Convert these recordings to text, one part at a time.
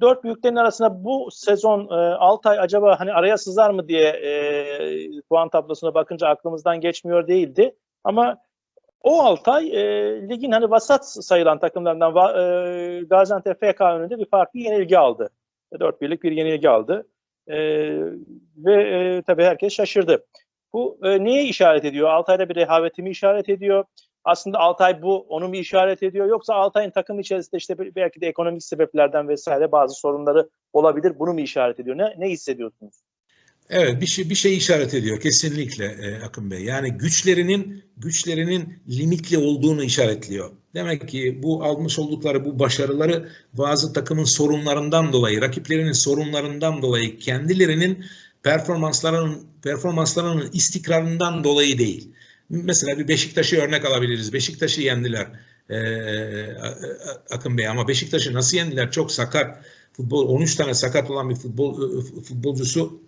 dört büyüklerin arasında bu sezon e, Altay acaba hani araya sızar mı diye e, puan tablosuna bakınca aklımızdan geçmiyor değildi. Ama o Altay e, ligin hani vasat sayılan takımlarından e, Gaziantep FK önünde bir farklı yenilgi aldı. 4 birlik bir yenilgi aldı. E, ve e, tabii herkes şaşırdı. Bu e, neye işaret ediyor? Altay'da bir rehaveti mi işaret ediyor? Aslında Altay bu onu mu işaret ediyor? Yoksa Altay'ın takım içerisinde işte belki de ekonomik sebeplerden vesaire bazı sorunları olabilir. Bunu mu işaret ediyor? Ne, ne hissediyorsunuz? Evet bir şey bir şey işaret ediyor kesinlikle e, Akın Bey. Yani güçlerinin güçlerinin limitli olduğunu işaretliyor. Demek ki bu almış oldukları bu başarıları bazı takımın sorunlarından dolayı, rakiplerinin sorunlarından dolayı, kendilerinin performanslarının performanslarının istikrarından dolayı değil. Mesela bir Beşiktaş'ı örnek alabiliriz. Beşiktaş'ı yendiler e, Akın Bey ama Beşiktaş'ı nasıl yendiler? Çok sakat futbol 13 tane sakat olan bir futbol futbolcusu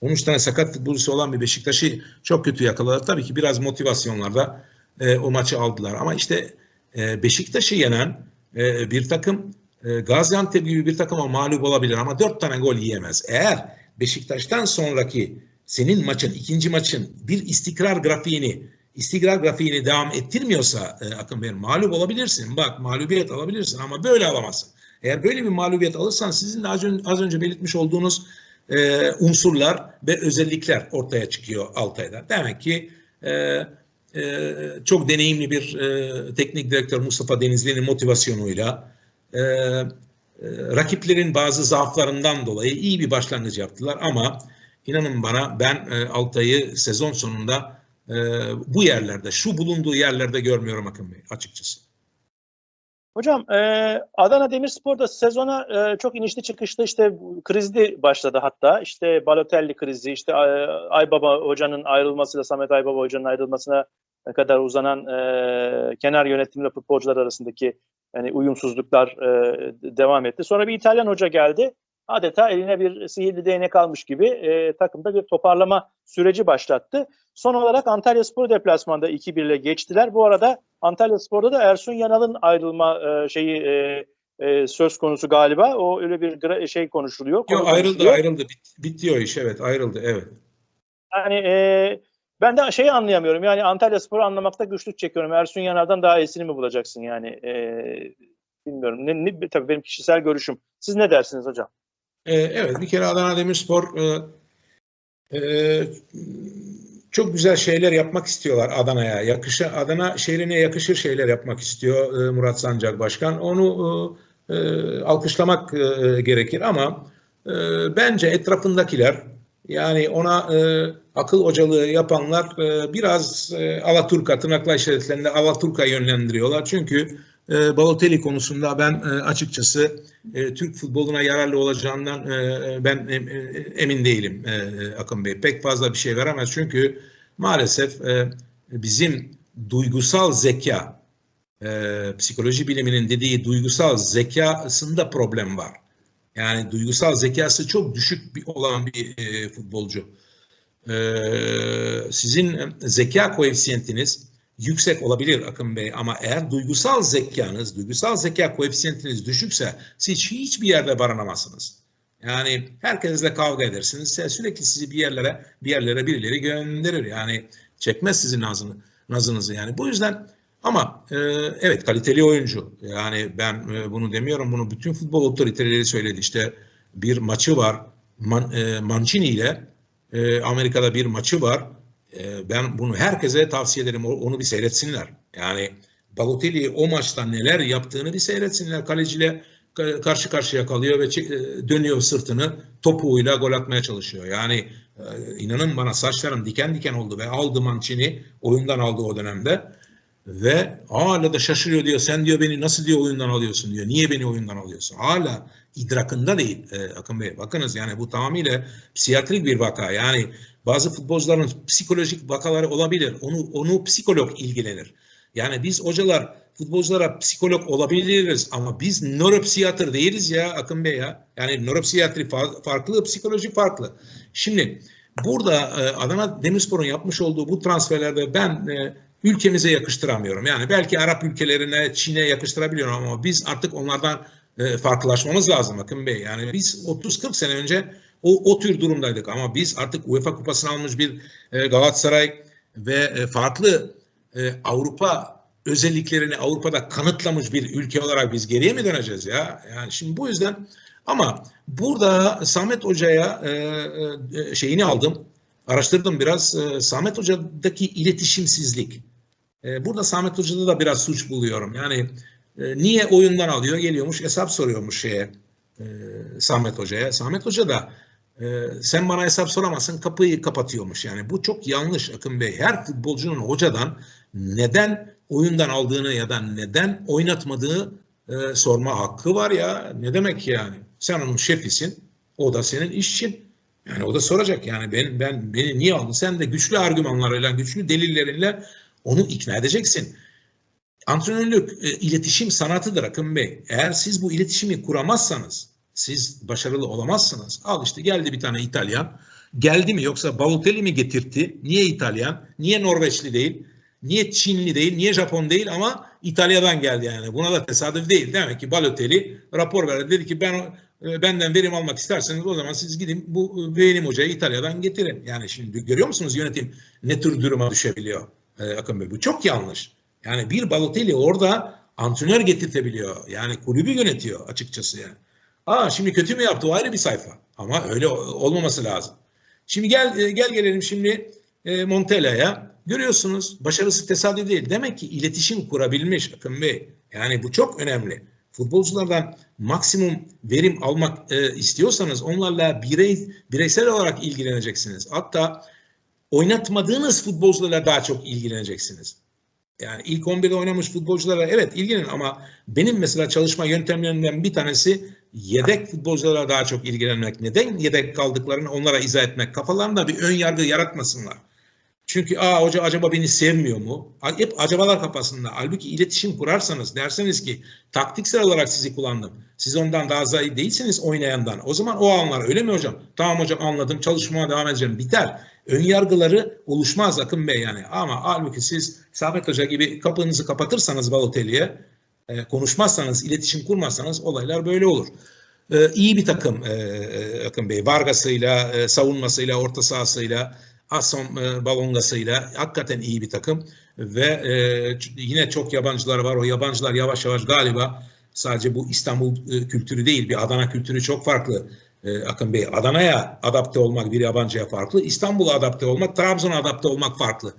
13 tane sakat futbolcusu olan bir Beşiktaş'ı çok kötü yakaladı. Tabii ki biraz motivasyonlarda e, o maçı aldılar. Ama işte e, Beşiktaş'ı yenen e, bir takım e, Gaziantep gibi bir takıma mağlup olabilir ama 4 tane gol yiyemez. Eğer Beşiktaş'tan sonraki senin maçın, ikinci maçın bir istikrar grafiğini istikrar grafiğini devam ettirmiyorsa e, Akın Bey mağlup olabilirsin. Bak mağlubiyet alabilirsin ama böyle alamazsın. Eğer böyle bir mağlubiyet alırsan sizin de az önce, az önce belirtmiş olduğunuz e, unsurlar ve özellikler ortaya çıkıyor Altay'da. Demek ki e, e, çok deneyimli bir e, teknik direktör Mustafa Denizli'nin motivasyonuyla e, e, rakiplerin bazı zaaflarından dolayı iyi bir başlangıç yaptılar ama inanın bana ben e, Altay'ı sezon sonunda e, bu yerlerde, şu bulunduğu yerlerde görmüyorum Akın Bey açıkçası. Hocam e, Adana Demirspor'da sezona e, çok inişli çıkışlı işte krizli başladı hatta işte Balotelli krizi işte e, Aybaba hocanın ayrılmasıyla Samet Aybaba hocanın ayrılmasına kadar uzanan kenar yönetimle futbolcular arasındaki yani uyumsuzluklar devam etti. Sonra bir İtalyan hoca geldi adeta eline bir sihirli değnek almış gibi e, takımda bir toparlama süreci başlattı. Son olarak Antalya Spor deplasmanda 2-1 ile geçtiler. Bu arada Antalya Spor'da da Ersun Yanal'ın ayrılma e, şeyi e, e, söz konusu galiba. O öyle bir şey konuşuluyor. Yok ayrıldı ayrıldı. Bit, bitiyor iş evet ayrıldı evet. Yani e, ben de şeyi anlayamıyorum. Yani Antalya Spor'u anlamakta güçlük çekiyorum. Ersun Yanal'dan daha iyisini mi bulacaksın yani? E, bilmiyorum. Ne, ne, tabii benim kişisel görüşüm. Siz ne dersiniz hocam? Ee, evet bir kere Adana Demirspor e, e, çok güzel şeyler yapmak istiyorlar Adana'ya. Yakışı, Adana şehrine yakışır şeyler yapmak istiyor e, Murat Sancak Başkan. Onu alkışlamak gerekir ama bence etrafındakiler yani ona e, akıl hocalığı yapanlar e, biraz e, Alaturka tırnakla işaretlerinde Alaturka yönlendiriyorlar. Çünkü e, Balotelli konusunda ben e, açıkçası e, Türk futboluna yararlı olacağından e, e ben e, emin değilim e, Akın Bey. Pek fazla bir şey veremez çünkü maalesef e, bizim duygusal zeka, e, psikoloji biliminin dediği duygusal zekasında problem var. Yani duygusal zekası çok düşük bir olan bir e, futbolcu. E, sizin zeka koefisiyentiniz yüksek olabilir Akın Bey ama eğer duygusal zekanız, duygusal zeka koefisiyentiniz düşükse siz hiçbir yerde barınamazsınız. Yani herkesle kavga edersiniz. Sürekli sizi bir yerlere, bir yerlere birileri gönderir. Yani çekmez sizin nazını, nazınızı yani. Bu yüzden ama e, evet kaliteli oyuncu. Yani ben e, bunu demiyorum. Bunu bütün futbol otoriteleri söyledi. İşte bir maçı var. Man, e, Mancini ile e, Amerika'da bir maçı var ee, ben bunu herkese tavsiye ederim. Onu bir seyretsinler. Yani Balotelli o maçta neler yaptığını bir seyretsinler. Kaleciyle karşı karşıya kalıyor ve e, dönüyor sırtını topuğuyla gol atmaya çalışıyor. Yani e, inanın bana saçlarım diken diken oldu ve aldı Mancini oyundan aldı o dönemde ve hala da şaşırıyor diyor sen diyor beni nasıl diyor oyundan alıyorsun diyor. Niye beni oyundan alıyorsun? Hala idrakında değil e, Akın Bey. Bakınız yani bu tamamıyla psikiyatrik bir vaka. Yani bazı futbolcuların psikolojik vakaları olabilir. Onu onu psikolog ilgilenir. Yani biz hocalar futbolculara psikolog olabiliriz ama biz nöropsiyatr değiliz ya Akın Bey ya. Yani nöropsiyatri farklı, psikoloji farklı. Şimdi burada e, Adana Demirspor'un yapmış olduğu bu transferlerde ben e, ülkemize yakıştıramıyorum. Yani belki Arap ülkelerine, Çin'e yakıştırabiliyorum ama biz artık onlardan e, farklılaşmamız lazım Akın Bey. Yani biz 30-40 sene önce o, o tür durumdaydık ama biz artık UEFA kupasını almış bir e, Galatasaray ve e, farklı Avrupa özelliklerini Avrupa'da kanıtlamış bir ülke olarak biz geriye mi döneceğiz ya? Yani şimdi bu yüzden ama burada Samet Hoca'ya şeyini aldım, araştırdım biraz. Samet Hoca'daki iletişimsizlik. E, burada Samet Hoca'da da biraz suç buluyorum. Yani e, niye oyundan alıyor? Geliyormuş hesap soruyormuş şeye e, Samet Hoca'ya. Samet Hoca da e, sen bana hesap soramazsın kapıyı kapatıyormuş. Yani bu çok yanlış Akın Bey. Her futbolcunun hocadan neden oyundan aldığını ya da neden oynatmadığı sorma hakkı var ya. Ne demek yani? Sen onun şefisin. O da senin işçin. Yani o da soracak yani ben ben beni niye aldın? Sen de güçlü argümanlarıyla, güçlü delillerinle onu ikna edeceksin. Antrenörlük e, iletişim sanatıdır Akın Bey. Eğer siz bu iletişimi kuramazsanız siz başarılı olamazsınız. Al işte geldi bir tane İtalyan. Geldi mi yoksa Balotelli mi getirtti? Niye İtalyan? Niye Norveçli değil? Niye Çinli değil? Niye Japon değil? Ama İtalya'dan geldi yani. Buna da tesadüf değil. Demek ki Balotelli rapor verdi. Dedi ki ben e, benden verim almak isterseniz o zaman siz gidin bu benim hocayı İtalya'dan getirin. Yani şimdi görüyor musunuz yönetim ne tür duruma düşebiliyor e, Akın Bey? Bu çok yanlış. Yani bir Balotelli orada antrenör getirtebiliyor. Yani kulübü yönetiyor açıkçası yani. Aa şimdi kötü mü yaptı o ayrı bir sayfa. Ama öyle olmaması lazım. Şimdi gel e, gel gelelim şimdi e, Montella'ya. Görüyorsunuz başarısı tesadüf değil. Demek ki iletişim kurabilmiş Akın Bey. Yani bu çok önemli. Futbolculardan maksimum verim almak e, istiyorsanız onlarla birey, bireysel olarak ilgileneceksiniz. Hatta oynatmadığınız futbolcularla daha çok ilgileneceksiniz. Yani ilk 11'de oynamış futbolculara evet ilgilenin ama benim mesela çalışma yöntemlerimden bir tanesi yedek futbolculara daha çok ilgilenmek. Neden yedek kaldıklarını onlara izah etmek. Kafalarında bir ön yargı yaratmasınlar. Çünkü aa hoca acaba beni sevmiyor mu? Hep acabalar kafasında. Halbuki iletişim kurarsanız derseniz ki taktiksel olarak sizi kullandım. Siz ondan daha zayıf değilsiniz oynayandan. O zaman o anlar öyle mi hocam? Tamam hocam anladım çalışmaya devam edeceğim. Biter. Ön yargıları oluşmaz Akın Bey yani. Ama halbuki siz Sabit Hoca gibi kapınızı kapatırsanız Balotelli'ye e, konuşmazsanız, iletişim kurmazsanız olaylar böyle olur. E, iyi bir takım e, e, Akın Bey. Vargas'ıyla, e, savunmasıyla, orta sahasıyla, Asom e, Balongas'ıyla hakikaten iyi bir takım. Ve e, yine çok yabancılar var. O yabancılar yavaş yavaş galiba sadece bu İstanbul e, kültürü değil, bir Adana kültürü çok farklı. E, Akın Bey, Adana'ya adapte olmak bir yabancıya farklı. İstanbul'a adapte olmak, Trabzon'a adapte olmak farklı.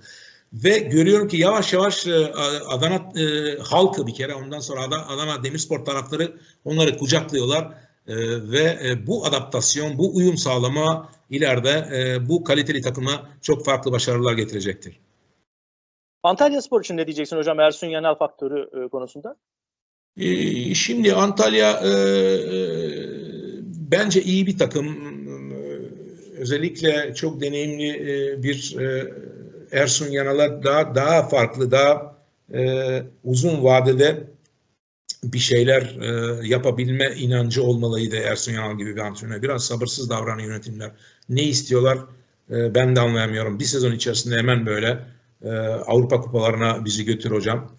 Ve görüyorum ki yavaş yavaş e, Adana e, halkı bir kere ondan sonra Adana Demirspor tarafları onları kucaklıyorlar. E, ve e, bu adaptasyon, bu uyum sağlama ileride e, bu kaliteli takıma çok farklı başarılar getirecektir. Antalya Spor için ne diyeceksin hocam Ersun Yanal faktörü e, konusunda? E, şimdi Antalya e, e, bence iyi bir takım. Özellikle çok deneyimli e, bir e, Ersun Yanal'a daha daha farklı, daha e, uzun vadede bir şeyler yapabilme inancı olmalıydı Ersun Yanal gibi bir antrenör. Biraz sabırsız davranan yönetimler. Ne istiyorlar ben de anlayamıyorum. Bir sezon içerisinde hemen böyle Avrupa kupalarına bizi götür hocam.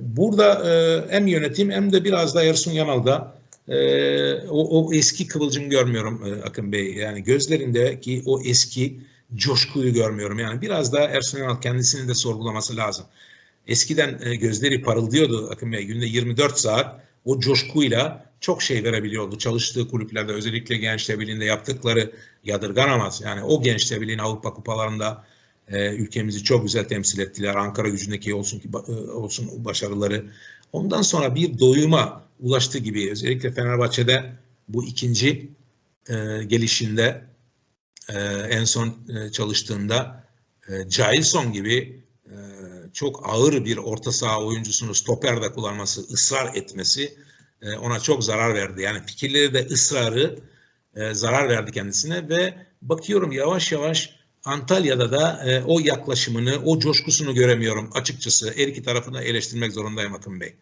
Burada hem yönetim hem de biraz da Ersun Yanal'da e, o, o eski kıvılcım görmüyorum e, Akın Bey. Yani gözlerindeki o eski coşkuyu görmüyorum. Yani biraz da Ersun Yanal kendisini de sorgulaması lazım. Eskiden e, gözleri parıldıyordu Akın Bey. Günde 24 saat o coşkuyla çok şey verebiliyordu. Çalıştığı kulüplerde özellikle Gençler Birliği'nde yaptıkları yadırganamaz. Yani o Gençler Birliği'nin Avrupa kupalarında e, ülkemizi çok güzel temsil ettiler. Ankara gücündeki olsun ki e, olsun başarıları. Ondan sonra bir doyuma ulaştı gibi özellikle Fenerbahçe'de bu ikinci e, gelişinde e, en son e, çalıştığında e, Jailson gibi e, çok ağır bir orta saha oyuncusunu stoperde kullanması, ısrar etmesi e, ona çok zarar verdi. Yani fikirleri de ısrarı e, zarar verdi kendisine ve bakıyorum yavaş yavaş Antalya'da da e, o yaklaşımını, o coşkusunu göremiyorum açıkçası. Her iki tarafını eleştirmek zorundayım Akın Bey.